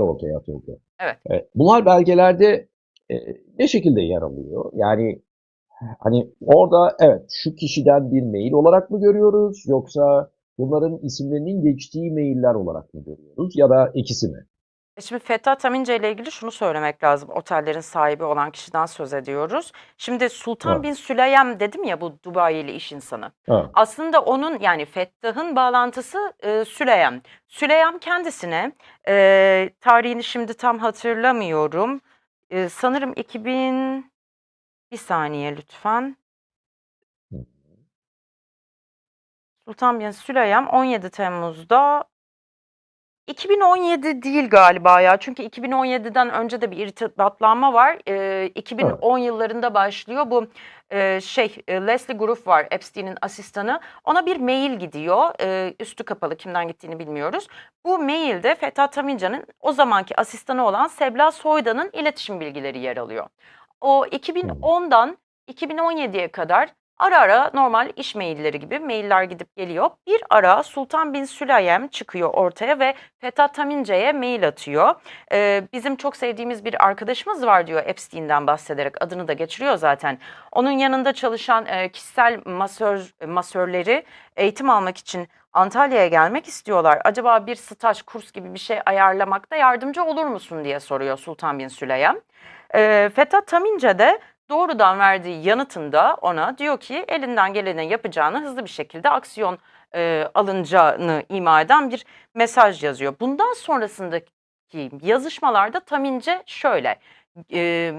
ortaya atıldı. Evet. E, bunlar belgelerde e, ne şekilde yer alıyor? Yani hani orada evet şu kişiden bir mail olarak mı görüyoruz yoksa bunların isimlerinin geçtiği mailler olarak mı görüyoruz ya da ikisi mi? E, Şimdi Fettah Tamince ile ilgili şunu söylemek lazım. Otellerin sahibi olan kişiden söz ediyoruz. Şimdi Sultan Evet. bin Süleym dedim ya bu Dubai'li iş insanı. Ha, Aslında onun yani Fettah'ın bağlantısı e, Süleym. Süleym kendisine e, tarihini şimdi tam hatırlamıyorum. E, sanırım 2000 bir saniye lütfen. Sultan bin Süleym 17 Temmuz'da 2017 değil galiba ya. Çünkü 2017'den önce de bir irtibatlanma var. Ee, 2010 yıllarında başlıyor. Bu e, şey e, Leslie Groove var Epstein'in asistanı. Ona bir mail gidiyor. Ee, üstü kapalı kimden gittiğini bilmiyoruz. Bu mailde Fettah Tamincan'ın o zamanki asistanı olan Sebla Soydan'ın iletişim bilgileri yer alıyor. O 2010'dan 2017'ye kadar Ara ara normal iş mailleri gibi mailler gidip geliyor. Bir ara Sultan bin Süleym çıkıyor ortaya ve Fettah Tamince'ye mail atıyor. Ee, bizim çok sevdiğimiz bir arkadaşımız var diyor Epstein'den bahsederek adını da geçiriyor zaten. Onun yanında çalışan e, kişisel masör masörleri eğitim almak için Antalya'ya gelmek istiyorlar. Acaba bir staj kurs gibi bir şey ayarlamakta yardımcı olur musun diye soruyor Sultan bin Süleym. Ee, Fettah Tamince de doğrudan verdiği yanıtında ona diyor ki elinden geleni yapacağını hızlı bir şekilde aksiyon e, alınacağını ima eden bir mesaj yazıyor. Bundan sonrasındaki yazışmalarda Tamince şöyle e,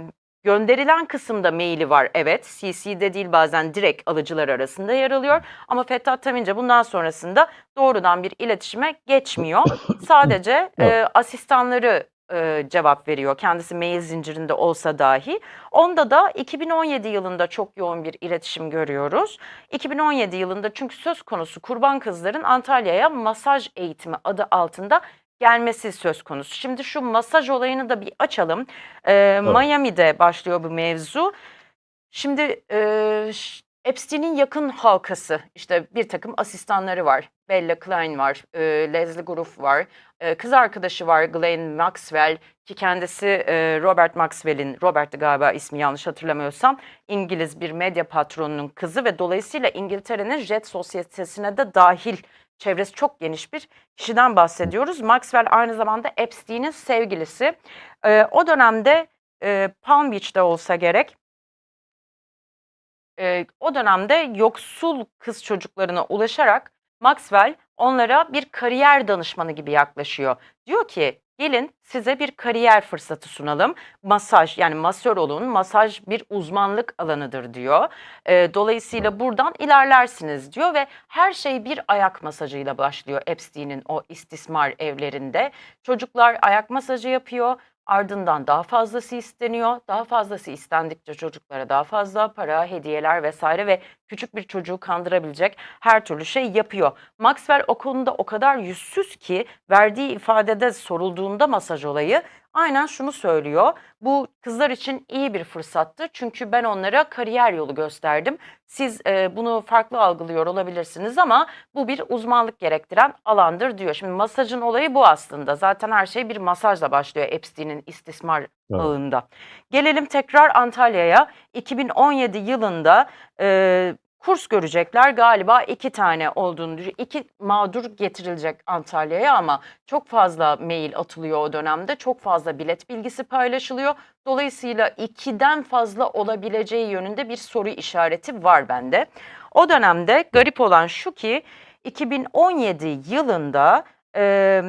gönderilen kısımda maili var evet CC'de değil bazen direkt alıcılar arasında yer alıyor ama Fettah Tamince bundan sonrasında doğrudan bir iletişime geçmiyor. Sadece e, asistanları e, cevap veriyor. Kendisi mail zincirinde olsa dahi. Onda da 2017 yılında çok yoğun bir iletişim görüyoruz. 2017 yılında çünkü söz konusu kurban kızların Antalya'ya masaj eğitimi adı altında gelmesi söz konusu. Şimdi şu masaj olayını da bir açalım. Ee, Miami'de başlıyor bu mevzu. Şimdi e, Epstein'in yakın halkası işte bir takım asistanları var. Bella Klein var, e, Leslie Groove var, e, kız arkadaşı var Ghislaine Maxwell ki kendisi e, Robert Maxwell'in, Robert'ti galiba ismi yanlış hatırlamıyorsam, İngiliz bir medya patronunun kızı ve dolayısıyla İngiltere'nin jet sosyetesine de dahil çevresi çok geniş bir kişiden bahsediyoruz. Maxwell aynı zamanda Epstein'in sevgilisi. E, o dönemde e, Palm Beach'te olsa gerek e, o dönemde yoksul kız çocuklarına ulaşarak Maxwell onlara bir kariyer danışmanı gibi yaklaşıyor. Diyor ki gelin size bir kariyer fırsatı sunalım. Masaj yani masör olun. Masaj bir uzmanlık alanıdır diyor. E, dolayısıyla buradan ilerlersiniz diyor ve her şey bir ayak masajıyla başlıyor Epstein'in o istismar evlerinde. Çocuklar ayak masajı yapıyor. Ardından daha fazlası isteniyor. Daha fazlası istendikçe çocuklara daha fazla para, hediyeler vesaire ve küçük bir çocuğu kandırabilecek her türlü şey yapıyor. Maxwell o konuda o kadar yüzsüz ki verdiği ifadede sorulduğunda masaj olayı aynen şunu söylüyor. Bu kızlar için iyi bir fırsattı çünkü ben onlara kariyer yolu gösterdim. Siz e, bunu farklı algılıyor olabilirsiniz ama bu bir uzmanlık gerektiren alandır diyor. Şimdi masajın olayı bu aslında. Zaten her şey bir masajla başlıyor Epstein'in istismar Evet. ağında. Gelelim tekrar Antalya'ya. 2017 yılında e, kurs görecekler. Galiba iki tane olduğunu düşün- iki mağdur getirilecek Antalya'ya ama çok fazla mail atılıyor o dönemde. Çok fazla bilet bilgisi paylaşılıyor. Dolayısıyla ikiden fazla olabileceği yönünde bir soru işareti var bende. O dönemde garip olan şu ki 2017 yılında e,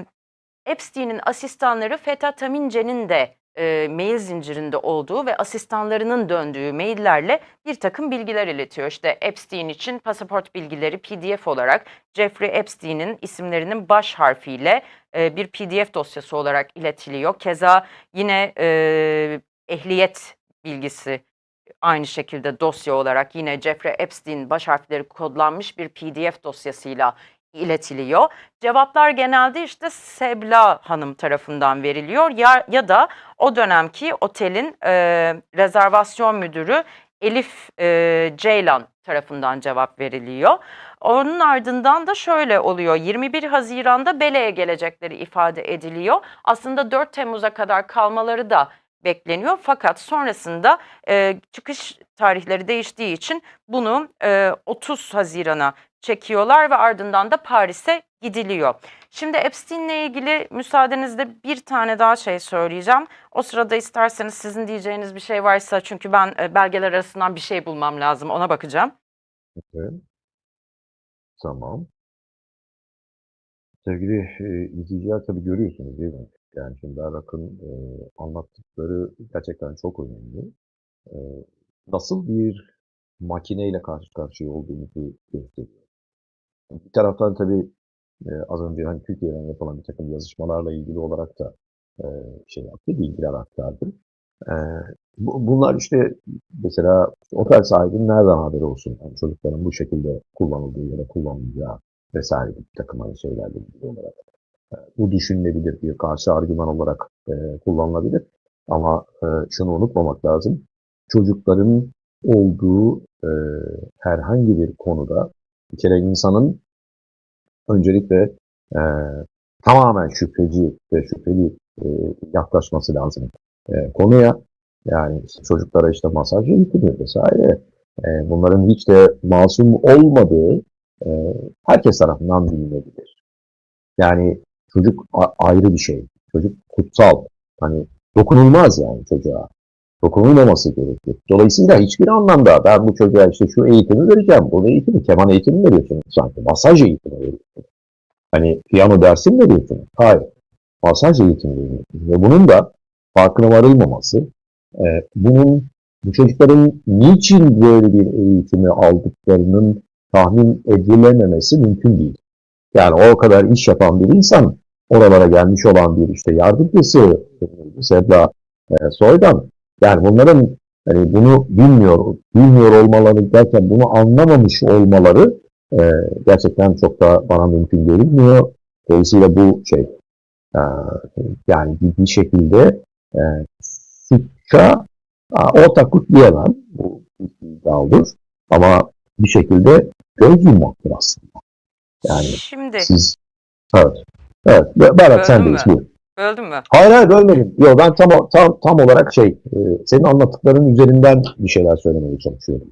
Epstein'in asistanları Fettah Tamince'nin de e, mail zincirinde olduğu ve asistanlarının döndüğü maillerle bir takım bilgiler iletiyor. İşte Epstein için pasaport bilgileri PDF olarak Jeffrey Epstein'in isimlerinin baş harfiyle e, bir PDF dosyası olarak iletiliyor. Keza yine e, ehliyet bilgisi aynı şekilde dosya olarak yine Jeffrey Epstein baş harfleri kodlanmış bir PDF dosyasıyla iletiliyor. Cevaplar genelde işte Sebla Hanım tarafından veriliyor ya ya da o dönemki otelin e, rezervasyon müdürü Elif e, Ceylan tarafından cevap veriliyor. Onun ardından da şöyle oluyor. 21 Haziran'da Bele'ye gelecekleri ifade ediliyor. Aslında 4 Temmuz'a kadar kalmaları da bekleniyor. Fakat sonrasında e, çıkış tarihleri değiştiği için bunu e, 30 Haziran'a çekiyorlar ve ardından da Paris'e gidiliyor. Şimdi Epstein'le ilgili müsaadenizle bir tane daha şey söyleyeceğim. O sırada isterseniz sizin diyeceğiniz bir şey varsa çünkü ben e, belgeler arasından bir şey bulmam lazım ona bakacağım. Evet. Tamam. Sevgili e, izleyiciler tabii görüyorsunuz değil mi? Yani şimdi Berrak'ın e, anlattıkları gerçekten çok önemli. E, nasıl bir makineyle karşı karşıya olduğumuzu gösteriyor. Bir taraftan tabii e, az önce hani Türkiye'den yapılan bir takım yazışmalarla ilgili olarak da e, şey yaptı, bilgiler aktardı. E, bu- bunlar işte mesela otel sahibinin nereden haberi olsun? Yani çocukların bu şekilde kullanıldığı ya da kullanılacağı vesaire bir takım hani şeylerle ilgili olarak. Bu düşünülebilir bir karşı argüman olarak e, kullanılabilir. Ama e, şunu unutmamak lazım. Çocukların olduğu e, herhangi bir konuda bir kere insanın öncelikle e, tamamen şüpheci ve şüpheli e, yaklaşması lazım e, konuya. Yani çocuklara işte masaj eğitimi vesaire e, bunların hiç de masum olmadığı e, herkes tarafından bilinebilir. Yani çocuk ayrı bir şey. Çocuk kutsal. Hani dokunulmaz yani çocuğa. Dokunulmaması gerekir. Dolayısıyla hiçbir anlamda ben bu çocuğa işte şu eğitimi vereceğim. Bu eğitimi, keman eğitimi veriyorsunuz sanki. Masaj eğitimi veriyorsunuz. Hani piyano dersi mi veriyorsunuz? Hayır. Masaj eğitimi veriyorsunuz. Ve bunun da farkına varılmaması, e, bunun bu çocukların niçin böyle bir eğitimi aldıklarının tahmin edilememesi mümkün değil. Yani o kadar iş yapan bir insan, oralara gelmiş olan bir işte yardımcısı, Sebra e, Soydan, yani bunların hani bunu bilmiyor, bilmiyor olmaları derken bunu anlamamış olmaları e, gerçekten çok da bana mümkün görünmüyor. Dolayısıyla bu şey e, yani bir, bir şekilde e, suça ortaklık diyemem. Bu iddialıdır. Ama bir şekilde göz yummaktır aslında. Yani Şimdi siz evet. Evet. Berat sen deyiz. Buyur. böldüm mü? Hayır hayır bölmedim. Yok ben tam, tam, tam olarak şey e, senin anlattıkların üzerinden bir şeyler söylemeye çalışıyorum.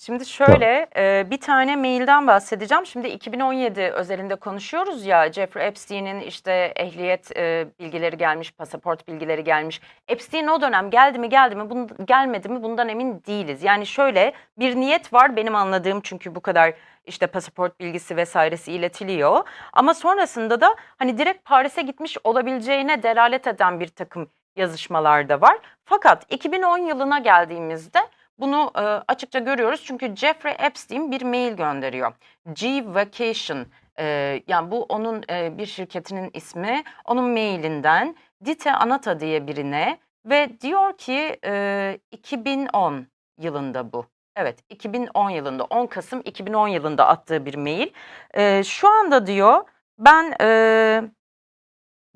Şimdi şöyle e, bir tane mailden bahsedeceğim. Şimdi 2017 özelinde konuşuyoruz ya Jeffrey Epstein'in işte ehliyet e, bilgileri gelmiş, pasaport bilgileri gelmiş. Epstein o dönem geldi mi geldi mi bun, gelmedi mi bundan emin değiliz. Yani şöyle bir niyet var benim anladığım çünkü bu kadar işte pasaport bilgisi vesairesi iletiliyor. Ama sonrasında da hani direkt Paris'e gitmiş olabileceğine delalet eden bir takım yazışmalar da var. Fakat 2010 yılına geldiğimizde bunu e, açıkça görüyoruz çünkü Jeffrey Epstein bir mail gönderiyor. G Vacation e, yani bu onun e, bir şirketinin ismi. Onun mailinden Dite Anata diye birine ve diyor ki e, 2010 yılında bu. Evet 2010 yılında 10 Kasım 2010 yılında attığı bir mail. E, şu anda diyor ben e,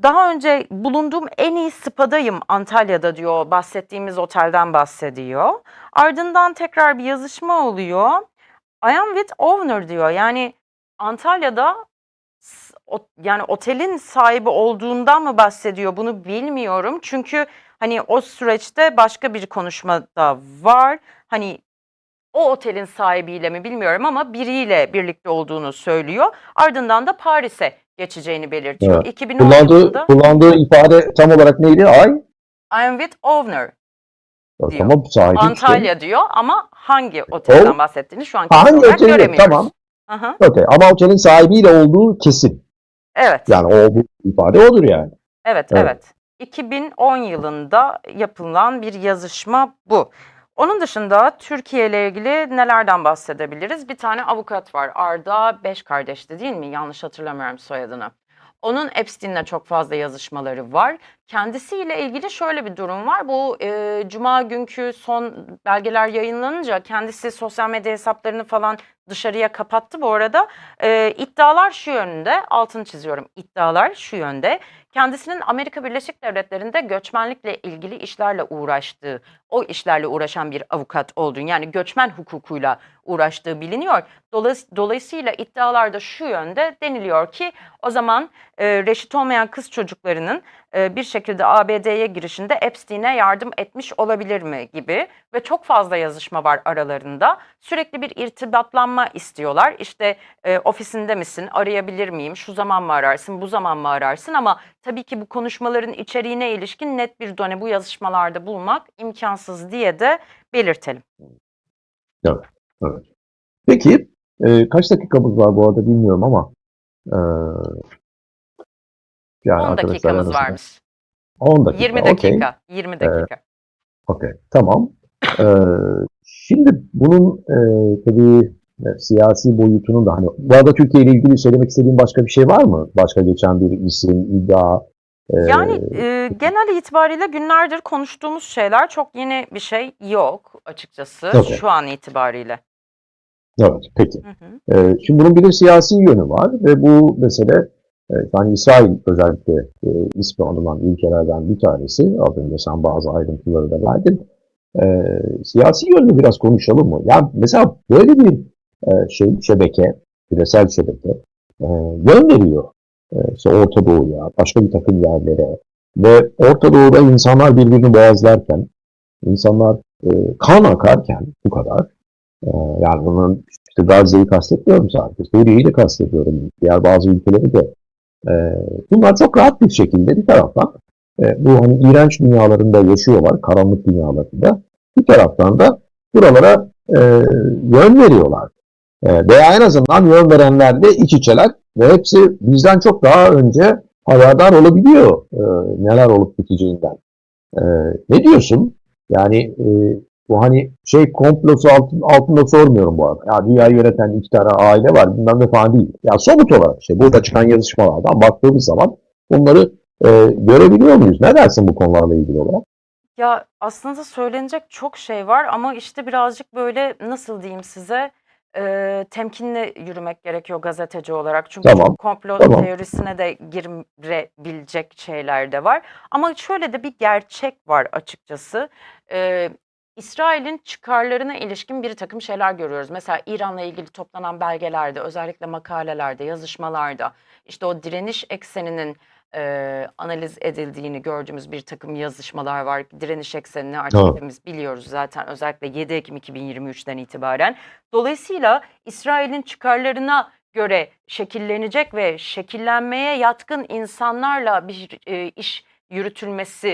daha önce bulunduğum en iyi spadayım Antalya'da diyor. Bahsettiğimiz otelden bahsediyor. Ardından tekrar bir yazışma oluyor. I am with owner diyor. Yani Antalya'da yani otelin sahibi olduğundan mı bahsediyor bunu bilmiyorum. Çünkü hani o süreçte başka bir konuşma da var. Hani o otelin sahibiyle mi bilmiyorum ama biriyle birlikte olduğunu söylüyor. Ardından da Paris'e geçeceğini belirtiyor. Evet. 2010 Kullandığı, yılında kullandığı ifade tam olarak neydi? Ay? I am with owner Diyor. Tamam sahibi işte. Antalya diyor ama hangi otelden bahsettiğini şu an Ha, hangi olarak otelin? göremiyoruz. Tamam. Aha, Okey. Ama otelin sahibiyle olduğu kesin. Evet, Yani o bu ifade odur yani. evet, Evet. evet. 2010 yılında yapılan bir yazışma bu. Onun dışında Türkiye ile ilgili nelerden bahsedebiliriz? Bir tane avukat var. Arda Beş kardeşti değil mi? Yanlış hatırlamıyorum soyadını. Onun Epstein'le çok fazla yazışmaları var. Kendisiyle ilgili şöyle bir durum var. Bu e, cuma günkü son belgeler yayınlanınca kendisi sosyal medya hesaplarını falan dışarıya kapattı bu arada. E, iddialar şu yönde, altını çiziyorum. İddialar şu yönde. Kendisinin Amerika Birleşik Devletleri'nde göçmenlikle ilgili işlerle uğraştığı, o işlerle uğraşan bir avukat olduğunu yani göçmen hukukuyla uğraştığı biliniyor. Dolayıs- Dolayısıyla iddialarda şu yönde deniliyor ki o zaman e, reşit olmayan kız çocuklarının e, bir şekilde ABD'ye girişinde Epstein'e yardım etmiş olabilir mi gibi ve çok fazla yazışma var aralarında. Sürekli bir irtibatlanma istiyorlar. İşte e, ofisinde misin, arayabilir miyim, şu zaman mı ararsın, bu zaman mı ararsın ama tabii ki bu konuşmaların içeriğine ilişkin net bir done bu yazışmalarda bulmak imkansız diye de belirtelim. Evet. Peki e, kaç dakikamız var bu arada bilmiyorum ama e, yani 10 arkadaşlar dakikamız arasında- varmış. 10 dakika. 20 okey. dakika, 20 dakika. Okey, tamam. Ee, şimdi bunun e, tabii e, siyasi boyutunun da hani bu arada Türkiye ile ilgili söylemek istediğin başka bir şey var mı? Başka geçen bir isim, iddia. E, Yani e, genel itibariyle günlerdir konuştuğumuz şeyler çok yeni bir şey yok açıkçası Okey. şu an itibariyle. evet, peki. Hı hı. Ee, şimdi bunun bir de siyasi yönü var ve bu mesele e, yani İsrail özellikle e, ismi anılan ülkelerden bir tanesi. Az önce sen bazı ayrıntıları da verdin. Ee, siyasi yönünü biraz konuşalım mı? Yani mesela böyle bir e, şey şebeke, küresel şebeke e, e, işte Orta Doğu'ya, başka bir takım yerlere ve Orta Doğu'da insanlar birbirini boğazlarken, insanlar e, kan akarken bu kadar e, yani bunun işte Gazze'yi kastetmiyorum sadece. Suriye'yi de kastediyorum. Diğer bazı ülkeleri de. E, bunlar çok rahat bir şekilde bir taraftan e, bu hani iğrenç dünyalarında yaşıyorlar. Karanlık dünyalarında. Bir taraftan da buralara e, yön veriyorlar. E, veya en azından yön verenlerle iç içeler ve hepsi bizden çok daha önce haberdar olabiliyor e, neler olup biteceğinden. E, ne diyorsun? Yani e, bu hani şey komplosu altın, altında sormuyorum bu arada. Ya dünyayı yöneten iki tane aile var bilmem ne falan değil. Ya somut olarak işte burada çıkan yazışmalardan baktığımız zaman bunları e, görebiliyor muyuz? Ne dersin bu konularla ilgili olarak? Ya aslında söylenecek çok şey var ama işte birazcık böyle nasıl diyeyim size e, temkinli yürümek gerekiyor gazeteci olarak. Çünkü Tamam, çok komplo tamam. teorisine de girebilecek şeyler de var. Ama şöyle de bir gerçek var açıkçası. E, İsrail'in çıkarlarına ilişkin bir takım şeyler görüyoruz. Mesela İran'la ilgili toplanan belgelerde, özellikle makalelerde, yazışmalarda işte o direniş ekseninin e, analiz edildiğini gördüğümüz bir takım yazışmalar var. Direniş eksenini artık hepimiz biliyoruz zaten özellikle 7 Ekim 2023'ten itibaren. Dolayısıyla İsrail'in çıkarlarına göre şekillenecek ve şekillenmeye yatkın insanlarla bir e, iş yürütülmesi